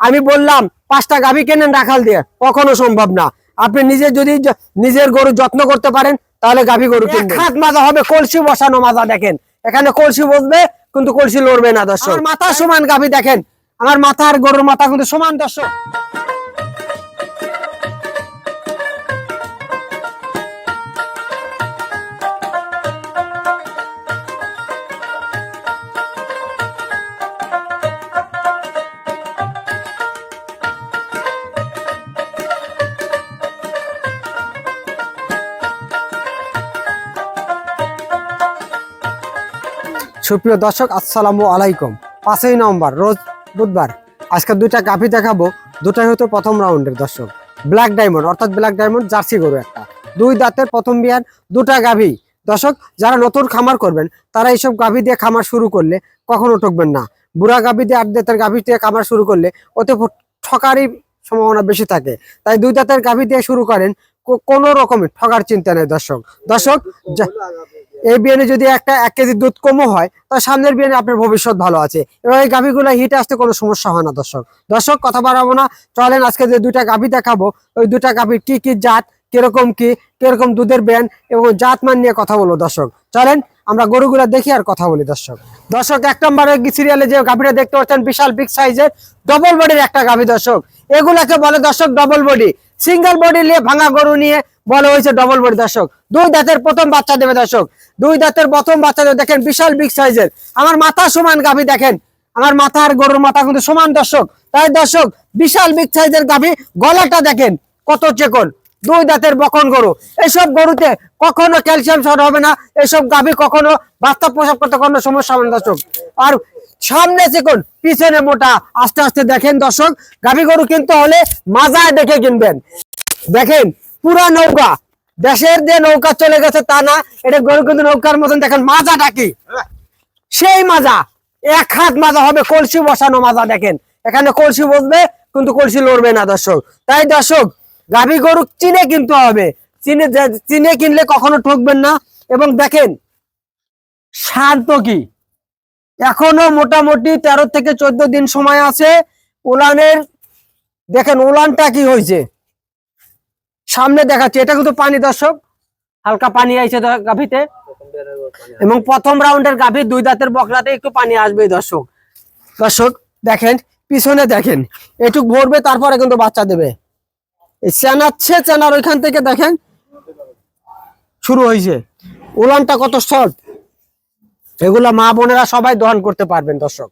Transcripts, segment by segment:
আমি বললাম পাঁচটা গাভী কেনেন রাখাল দিয়ে? কখনো সম্ভব না। আপনি নিজে যদি নিজের গরু যত্ন করতে পারেন তাহলে গাভী গরু খাত মাজা হবে কলসি বসানো মাজা দেখেন। এখানে কলসি বসবে কিন্তু কলসি লড়বে না দর্শক। মাথা সমান গাভী দেখেন। আমার মাথা আর গরুর মাথা কিন্তু সমান দর্শক। সুপ্রিয় দর্শক, আসসালামু আলাইকুম। পাঁচই নভেম্বর, রোজ বুধবার। আজকে দুইটা গাভি দেখাবো। দুটাই হতো প্রথম রাউন্ডের দর্শক। ব্ল্যাক ডায়মন্ড অর্থাৎ ব্ল্যাক ডায়মন্ড জার্সি গরু একটা। দুই দাঁতের প্রথম বিয়ার দুটা গাভি। দর্শক, যারা নতুন খামার করবেন, তারা এইসব গাভি দিয়ে খামার শুরু করলে কখনো ঠকবেন না। বুড়া গাভি দিয়ে আট দাঁতের গাভি দিয়ে খামার শুরু করলে ওতে ঠকারই সম্ভাবনা বেশি থাকে। তাই দুই দাঁতের গাভি দিয়ে শুরু করেন কোনো রকমের ঠকার চিন্তা নেই দর্শক। দর্শক এই বিয়ানে যদি একটা এক কেজি দুধ কমও হয়, তাহলে সামনের বিয়ানে আপনার ভবিষ্যৎ ভালো আছে। এবং এই গাভীগুলো হিটে আসতে কোনো সমস্যা হয় না, দর্শক। দর্শক, কথা বাড়াবো না। চলেন আজকে যে দুইটা গাভী দেখাবো, ওই দুটা গাভীর কি কি জাত, কীরকম কি, কীরকম দুধের ব্যান এবং জাত মান নিয়ে কথা বলব, দর্শক। চলেন আমরা গরুগুলা দেখি আর কথা বলি, দর্শক। দর্শক, এক নম্বরে সিরিয়ালে যে গাভীটা দেখতে পাচ্ছেন, বিশাল বিগ সাইজের ডবল বডির একটা গাভী, দর্শক। এগুলাকে বলে, দর্শক ডবল বডি সিঙ্গেল বডি নিয়ে ভাঙা গরু নিয়ে বলা হয়েছে ডবল বডি দর্শক। দুই দাঁতের প্রথম বাচ্চা দেবে, দর্শক। দুই দাঁতের প্রথম বাচ্চা দেবে, দেখেন বিশাল বিগ সাইজের আমার মাথা সমান গাভী, দেখেন। আমার মাথা আর গরুর মাথা কিন্তু সমান, দর্শক। তাই, দর্শক, বিশাল বিগ সাইজের গাভী, গলাটা দেখেন কত চেকন। দুই দাঁতের বকন গরু। এইসব গরুতে কখনো ক্যালসিয়াম সর হবে না। এইসব গাভী কখনো বাচ্চা প্রসব করতে কোনো সমস্যা হবে না, দর্শক। আর সামনে চিকন, পিছনে মোটা। আস্তে আস্তে দেখেন, দর্শক, গাভী গরু কিনতে হলে মাজায় দেখে কিনবেন। দেখেন পুরা নৌকা। দেশের যে নৌকা চলে গেছে তা না, এটা গরু কিন্তু নৌকার মতন দেখেন, মাজাটা কি? সেই মাজা, এক হাত মাজা হবে, কলসি বসানো মাজা দেখেন। এখানে কলসি বসবে, কিন্তু কলসি লড়বে না দর্শক। তাই দর্শক, গাভী গরু চিনে কিনতে হবে। চিনে চিনে কিনলে কখনো ঠকবেন না। এবং দেখেন শান্ত কি? এখনও মোটামুটি তেরো থেকে চোদ্দ দিন সময় আছে। উলানের, দেখেন উলানটা কি হয়েছে? সামনে দেখাচ্ছে, এটা কিন্তু পানি দর্শক। হালকা পানি আইছে গাভীতে। এবং প্রথম রাউন্ডের গাভীর দুই দাঁতের বকরাতে একটু পানি আসবে দর্শক। দর্শক, দেখেন, পিছনে দেখেন, এটুক ভরবে, তারপরে কিন্তু বাচ্চা দেবে। চেনাচ্ছে চেনার ওইখান থেকে দেখেন, শুরু হয়েছে উলানটা কত শর্ট এগুলা মা বোনেরা সবাই দহন করতে পারবেন দর্শক।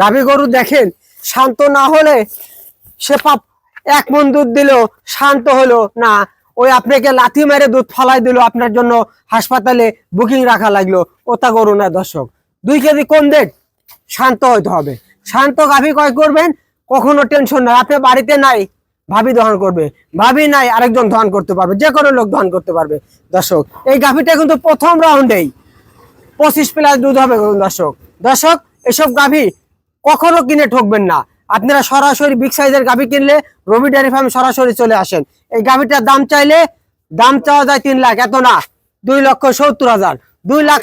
গাভী গরু দেখেন, শান্ত না হলে সে পাপ এক মন দুধ দিলেও শান্ত হলো, না, ওই আপনাকে লাথি মেরে দুধ ফালাই দিল, আপনার জন্য হাসপাতালে বুকিং রাখা লাগল। ওটা গরু না, দর্শক। দুই কেজি কোন দেখ শান্ত হইতে হবে। শান্ত গাভী কয় করবেন? কখনো টেনশন নাই, আপনি বাড়িতে নাই, ভাবি দহন করবে। ভাবি নাই, আরেকজন দহন করতে পারবে, যে কোনো লোক দহন করতে পারবে। দর্শক, এই গাভীটা কিন্তু প্রথম রাউন্ডেই পঁচিশ প্লাস দুধ হবে, দর্শক। দর্শক, এসব গাভী কখনো কিনে ঠকবেন না। আপনারা সরাসরি বিগ সাইজের গাভী কিনলে রবি ডেয়ারি ফার্মে সরাসরি চলে আসেন। এই গাভীটার দাম চাইলে দাম চাওয়া যায় তিন লাখ, এত না। দুই লক্ষ সত্তর হাজার। দুই লাখ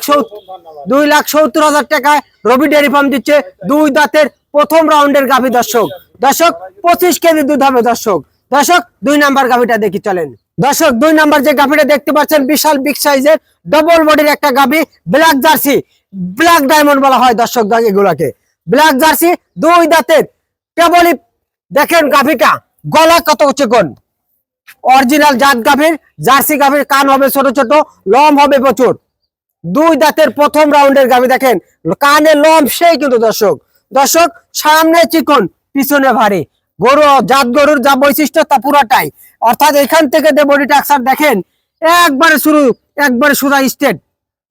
দুই লাখ সত্তর হাজার টাকায় রবি ডেয়ারি ফার্ম দিচ্ছে দুই দাঁতের প্রথম রাউন্ডের গাভী, দর্শক। দর্শক, পঁচিশ কেজি দুধ হবে, দর্শক। দর্শক, দুই নাম্বার গাভীটা দেখি চলেন। দর্শক, দুই নাম্বার যে গাভীটা দেখতে পাচ্ছেন, বিশাল বিগ সাইজের ডবল বডির একটা গাভী ব্ল্যাক জার্সি ব্ল্যাক ডায়মন্ড বলা হয় দর্শক, এগুলাকে। ব্ল্যাক জার্সি দুই দাঁতের কেবলই দেখেন গাভীটা গলা কত চিকন অরিজিনাল জাত গাভীর জার্সি গাভীর কান হবে ছোট ছোট, লম হবে প্রচুর। দুই দাঁতের প্রথম রাউন্ডের গাভী দেখেন কানে লম সেই কিন্তু দর্শক। দর্শক, সামনে চিকন, পিছনে ভারী। গরু, জাত গরুর যা বৈশিষ্ট্য তা পুরাটাই। অর্থাৎ এখান থেকে যে বডি দেখেন, একবারে শুরু, একবারে সুদা স্টেট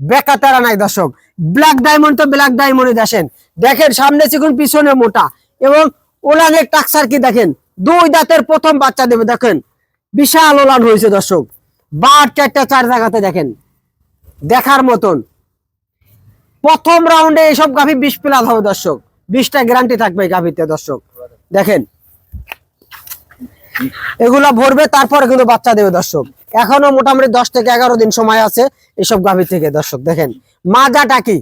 বেকা তারা নাই দর্শক। ব্ল্যাক ডায়মন্ড তো ব্ল্যাক ডায়মন্ডে দেখেন। দেখেন সামনে চিকন, পিছনে মোটা। এবং ওলানের টাক্সার কি দেখেন? দুই দাঁতের প্রথম বাচ্চা দেবে, দেখেন। বিশাল ওলান হয়েছে, দর্শক। বার চারটা চার জায়গাতে দেখেন। দেখার মতন। প্রথম রাউন্ডে এসব গাভি বিশ প্লাস হবে, দর্শক। বিশটা গ্যারান্টি থাকবে গাভিতে, দর্শক। দেখেন। এগুলা ভরবে, তারপরে কিন্তু বাচ্চা দেবে, দর্শক। এখনও মোটামুটি দশ থেকে এগারো দিন সময় আছে এসব গাভি থেকে, দর্শক। দেখেন মাজাটা কি?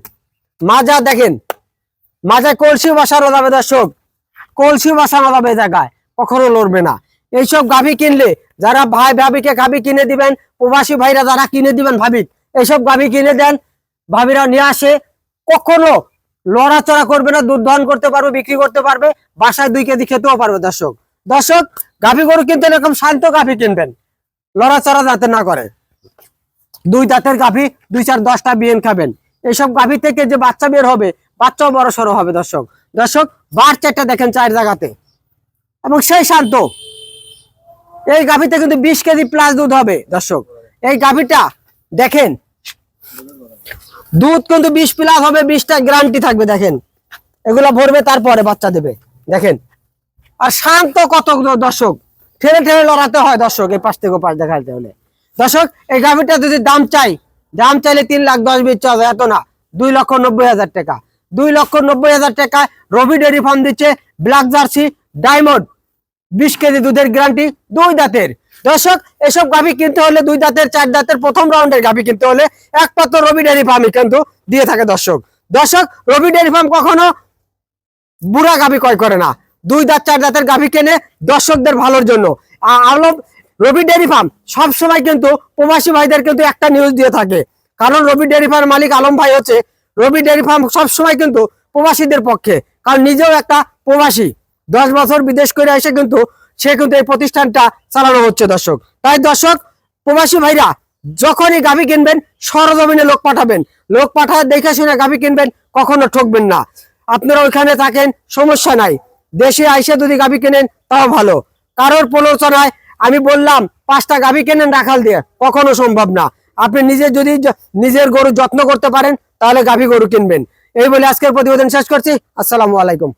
মাজা দেখেন। মাজায় কলসি বসানো যাবে, দর্শক। কলসি যাবে এই জায়গায়, কখনো লড়বে না। এইসব গাভী কিনলে, যারা ভাই ভাবিকে গাভী কিনে দিবেন, প্রবাসী ভাইরা যারা কিনে দিবেন ভাবি এইসব গাভী কিনে দেন, ভাবিরা নিয়ে আসে, কখনো লড়াচড়া করবে না, দুধ দহন করতে পারবে, বিক্রি করতে পারবে, বাসায় দুই কেজি খেতেও পারবে দর্শক। দর্শক, গাভী গরু কিনতে এরকম শান্ত গাভী কিনবেন, লড়াচড়া যাতে না করে। দুই দাঁতের গাভী, দুই চার দশটা বিয়েন খাবেন। এইসব গাভী থেকে যে বাচ্চা বের হবে, বাচ্চাও বড় সড়ো হবে দর্শক। দর্শক, বার চারটা দেখেন চার জায়গাতে। এবং সেই শান্ত। এই গাভীতে কিন্তু বিশ কেজি প্লাস দুধ হবে, দর্শক। এই গাভীটা দেখেন, দুধ কিন্তু বিশ প্লাস হবে, বিশটা গ্যারান্টি থাকবে, দেখেন। এগুলো ভরবে, তারপরে বাচ্চা দেবে, দেখেন। আর শান্ত কত দর্শক? ঠেলে ঠেলে লড়াতে হয়, দর্শক, এই পাশ থেকে পাশ দেখাতে হলে দর্শক, এই গাভীটা যদি দাম চাই, দাম চাইলে তিন লাখ দশ বিশ চাষ এত না, দুই লক্ষ নব্বই হাজার টাকা। দুই লক্ষ নব্বই হাজার টাকায় রবি ডেয়ারি ফার্ম দিচ্ছে ব্ল্যাক জার্সি ডায়মন্ড। বিশ কেজি দুধের গ্যারান্টি দুই দাঁতের। দর্শক, এসব গাভী কিনতে হলে দুই দাঁতের, চার দাঁতের প্রথম রাউন্ডের গাভী কিনতে হলে একমাত্র রবি ডেয়ারি ফার্মই কিন্তু দিয়ে থাকে দর্শক। দর্শক, রবি ডেয়ারি ফার্ম কখনো বুড়া গাভী ক্রয় করে না। দুই দাঁত, চার দাঁতের গাভী কেনে দর্শকদের ভালোর জন্য। আলম, রবি ডেয়ারি ফার্ম সবসময় কিন্তু প্রবাসী ভাইদের কিন্তু একটা নিউজ দিয়ে থাকে। কারণ রবি ডেয়ারি ফার্ম মালিক আলম ভাই হচ্ছে রবি ডেয়ারি ফার্ম সবসময় কিন্তু প্রবাসীদের পক্ষে, কারণ নিজেও একটা প্রবাসী। দশ বছর বিদেশ করে এসে কিন্তু সে কিন্তু এই প্রতিষ্ঠানটা চালানো হচ্ছে দর্শক। তাই দর্শক, প্রবাসী ভাইরা, যখনই গাভী কিনবেন, সরজমিনে লোক পাঠাবেন। লোক পাঠা দেখে শুনে গাভী কিনবেন, কখনো ঠকবেন না। আপনারা ওইখানে থাকেন, সমস্যা নাই। দেশে আইসে যদি গাভী কেনেন, তাও ভালো। কারোর প্রলোচনায় আমি বললাম, পাঁচটা গাভী কেনেন রাখাল দিয়ে, কখনো সম্ভব না। আপনি নিজে যদি নিজের গরু যত্ন করতে পারেন, তাহলে গাভী গরু কিনবেন। এই বলে আজকের প্রতিবেদন শেষ করছি। আসসালামু আলাইকুম।